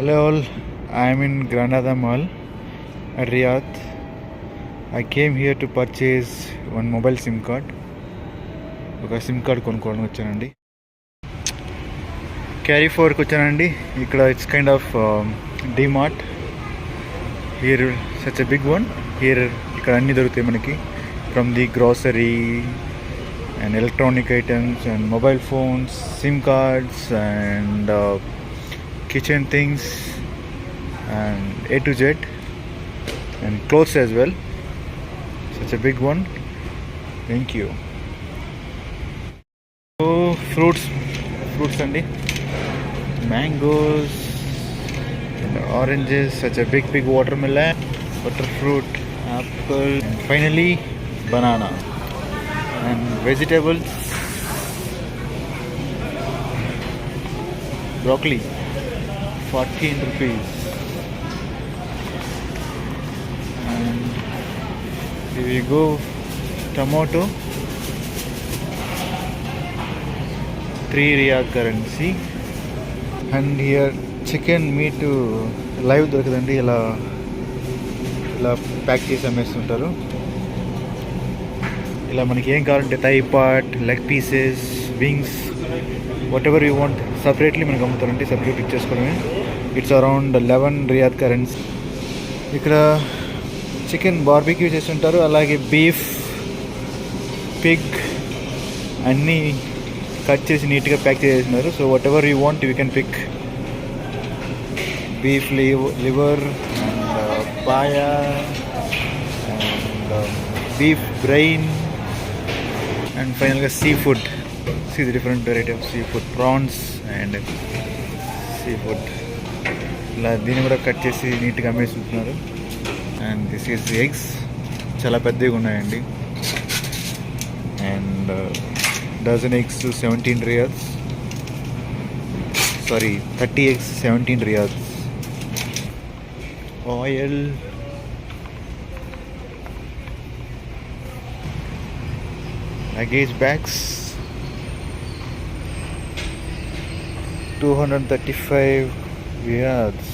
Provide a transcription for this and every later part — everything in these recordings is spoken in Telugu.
Hello all, I am in Granada Mall at Riyadh. I came here to purchase one mobile SIM card. ఒక సిమ్ కార్డ్ కొనుక్కోవడానికి వచ్చానండి. క్యారీ ఫోర్కి వచ్చానండి. ఇక్కడ it's kind of DMart here such a big one here ఇక్కడ అన్నీ దొరుకుతాయి మనకి. From the grocery and electronic items and mobile phones SIM cards and kitchen things and A to Z and clothes as well. Such a big one. Thank you. So fruits, fruits అండి mangoes and oranges, such a big big watermelon, butterfruit, apple, and finally banana and vegetables, broccoli. 14 rupees. And here we go tomato. 3 currency and and here chicken meat live దొరకదండి. ఇలా ఇలా ప్యాక్ చేసి అమ్మేస్తుంటారు. ఇలా మనకి ఏం కావాలంటే thigh part leg pieces wings whatever you want separately మనకు అమ్ముతారండి separate ఇచ్చేసుకోవడమే it's around eleven riyal currency ఇక్కడ చికెన్ బార్బిక్యూ చేస్తుంటారు అలాగే బీఫ్ పిగ్ అన్నీ కట్ చేసి నీట్గా ప్యాక్ చేసేస్తున్నారు so whatever you want you can pick beef live liver and paya and beef brain and ఫైనల్గా seafood see the different variety of seafood prawns and seafood. ఇలా దీన్ని కూడా కట్ చేసి నీట్గా అమ్మేస్తుంటున్నారు and this is the eggs చాలా పెద్దగా ఉన్నాయండి. And dozen eggs seventeen riyals sorry thirty eggs seventeen riyals oil luggage bags two hundred thirty five years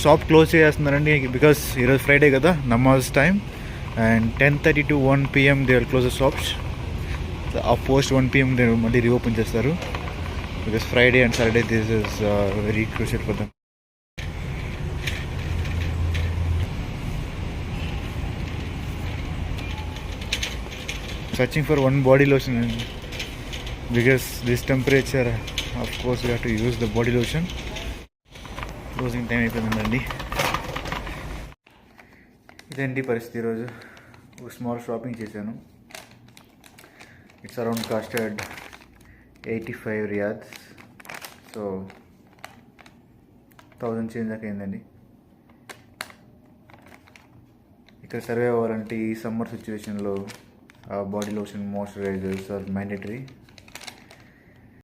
shop close చేస్తున్నారండి బికాస్ ఈరోజు ఫ్రైడే కదా నమాజ్ time and ten thirty to one PM they are close shops ఆ పోస్ట్ వన్ పిఎం దే మళ్ళీ రీఓపెన్ చేస్తారు. Because Friday and Saturday this is very crucial for them searching for one body lotion అండి because this temperature of course we have to use the body lotion. Closing time అయిపోయిందండి ఇదేంటి పరిస్థితి ఈరోజు? ఒక స్మాల్ షాపింగ్ చేశాను. It's around costed eighty five riyals so thousand change దాకా అయిందండి. ఇక్కడ సర్వే అవ్వాలంటే ఈ సమ్మర్ సిచ్యువేషన్లో body lotion moisturisers are mandatory